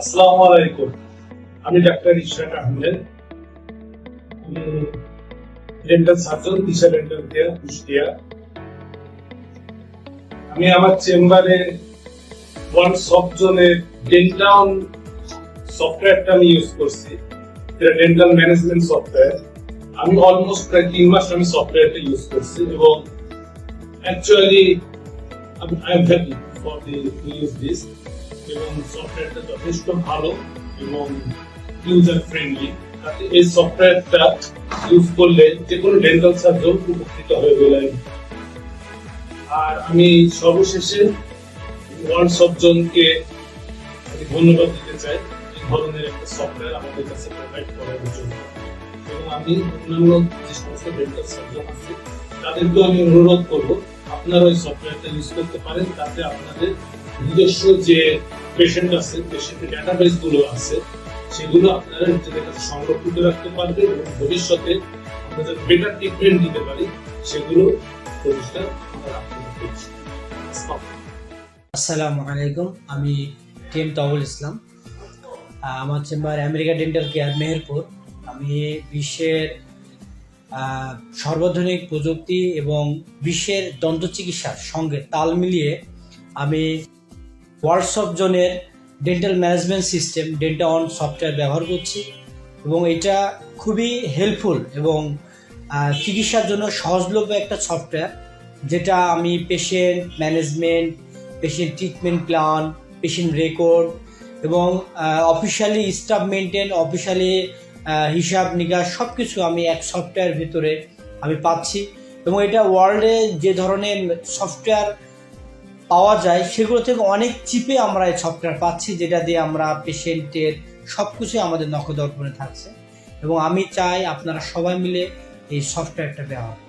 আসসালামু আলাইকুম। আমি doctor Ishraq Ahmed. Dental surgeon Disha dental care Kushtia. আমি আমার চেম্বারে ওয়ান সফট জোনে ডেন্টাল সফটওয়্যারটা আমি ইউজ করছি। এটা ডেন্টাল ম্যানেজমেন্ট সফটওয়্যার আমি অলমোস্ট প্রায় তিন মাস আমি সফটওয়্যারটা ইউজ করছি এবং actually I am happy for the use this এবং সফটওয়্যারটা যথেষ্ট ভালো এবং ইউজার ফ্রেন্ডলি এই সফটওয়্যারটা ইউজ করলে যে কোনো ডেন্টাল সার্জন উপকৃত হবে বলে আর আমি সর্বশেষে ওয়ার্ল্ড সবজনকে ধন্যবাদ দিতে চাই। এই ধরনের একটা সফটওয়্যার আমাদের কাছে প্রোভাইড করার জন্য। এবং আমি অন্যান্য যে সমস্ত ডেন্টাল সার্জন আছে, তাদেরকেও আমি অনুরোধ করব আপনারা ওই সফটওয়্যারটা ইউজ করতে পারেন। তাতে আপনাদের নিজস্ব যে পেশেন্ট আছে পেশেন্টের ডেটাবেসগুলো আছে, সেগুলো আপনারা নিজেদের কাছে সংরক্ষিত রাখতে পারবেন এবং ভবিষ্যতে আপনাদের বেটার ট্রিটমেন্ট দিতে পারি, সেগুলো করছি আসসালামু আলাইকুম, আমি টি এম ইসলাম। আমার chamber America dental care, Meherpur. আমি বিশ্বের সর্বাধুনিক প্রযুক্তি এবং বিশ্বের দন্ত চিকিৎসার সঙ্গে তাল মিলিয়ে আমি হোয়াটসঅ্যাপ জোনের dental management system Denta on software ব্যবহার করছি এবং এটা খুবই হেল্পফুল এবং চিকিৎসার জন্য সহজলভ্য একটা সফটওয়্যার যেটা আমি patient management patient treatment plan patient record এবং অফিসিয়ালি স্টাফ মেনটেন অফিসিয়ালি হিসাব নিকাশ সব কিছু আমি এক সফটওয়্যার ভিতরে আমি পাচ্ছি এবং এটা ওয়ার্ল্ডে যে ধরনের সফটওয়্যার পাওয়া যায়, সেগুলো থেকে অনেক চিপে আমরা এই সফটওয়্যার পাচ্ছি, যেটা দিয়ে আমরা পেশেন্টের সব কিছুই আমাদের নখদর্পণে থাকছে এবং আমি চাই আপনারা সবাই মিলে এই সফটওয়্যারটা ব্যবহার।